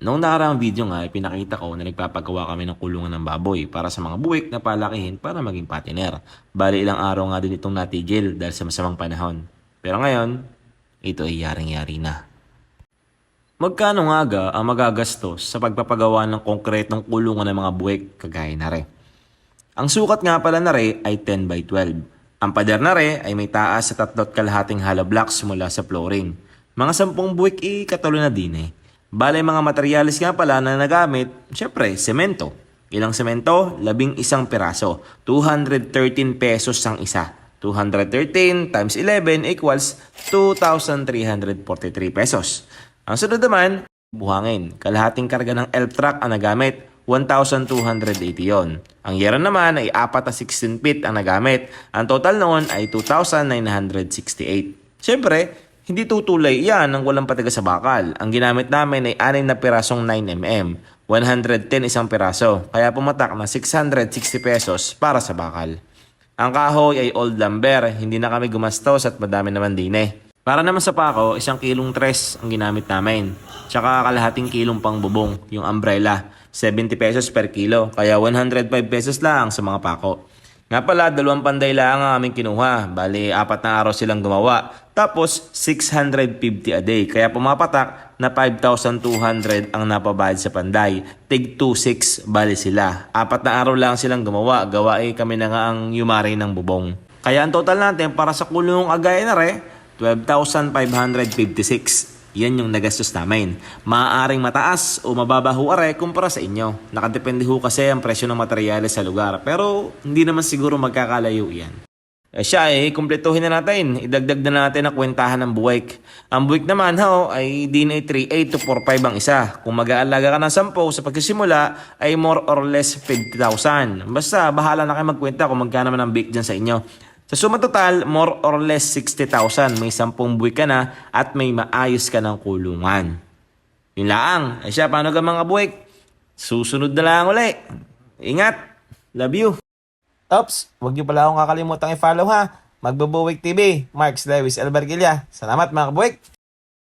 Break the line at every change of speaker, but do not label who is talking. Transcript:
Noong nakaraang video nga, pinakita ko na nagpapagawa kami ng kulungan ng baboy para sa mga buwik na palakihin para maging patiner. Bali ilang araw nga din itong natigil dahil sa masamang panahon. Pero ngayon, ito ay yaring-yari na. Magkano nga ga ang magagastos sa pagpapagawa ng konkretong kulungan ng mga buwik kagaya na re? Ang sukat nga pala na re ay 10 by 12. Ang pader na re ay may taas sa tatlot kalahating hollow blocks mula sa flooring. Mga sampung buwik i katalo na din eh. Bale mga materialis nga pala na nagamit, syempre, semento. Ilang semento? Labing isang piraso. 213 pesos ang isa. 213 times 11 equals 2,343 pesos. Ang sunod naman, buhangin. Kalahating karga ng elf truck ang nagamit. 1,280 yon. Ang yero naman ay 4 na 16 feet ang nagamit. Ang total noon ay 2,968. Siyempre, hindi tutulay yan ng walang patigas sa bakal. Ang ginamit namin ay 6 na pirasong 9mm. 110 isang piraso. Kaya pumatak na 660 pesos para sa bakal. Ang kahoy ay old lumber, hindi na kami gumastos at madami naman din eh. Para naman sa pako, isang kilong tres ang ginamit namin. Tsaka kalahating kilong pang bubong, yung umbrella. 70 pesos per kilo, kaya 105 pesos lang sa mga pako. Nga pala, dalawang panday lang ang aming kinuha. Bali, apat na araw silang gumawa. Tapos, 650 a day. Kaya pumapatak na 5,200 ang napabayad sa panday. Tig 2,6 bali sila. Apat na araw lang silang gumawa. Gawa eh kami na nga ang yumari ng bubong. Kaya ang total natin para sa kulong agay na re, 12,556. Yan yung nagastos namin. Maaaring mataas o mababa ho are kumpara sa inyo. Nakadepende ho kasi ang presyo ng materyales sa lugar. Pero hindi naman siguro magkakalayo yan. Eh siya eh, kumpletuhin na natin. Idagdag na natin ang kwentahan ng buwik. Ang buwik naman ho ay DNA 38 to 45 ang isa. Kung mag-aalaga ka ng 10 sa pagsisimula ay more or less 50,000. Basta bahala na kayo magkwenta kung magkano man ang bake dyan sa inyo. Sa suma total, more or less 60,000. May 10 buwik ka na at may maayos ka ng kulungan. Yun lang. Eh siya, paano ka mga buwik? Susunod na lang uli. Ingat. Love you. Ops, huwag niyo pala akong kakalimutan i-follow ha. Magbubuwik TV, Marks Lewis Albergilla. Salamat mga kabuwik!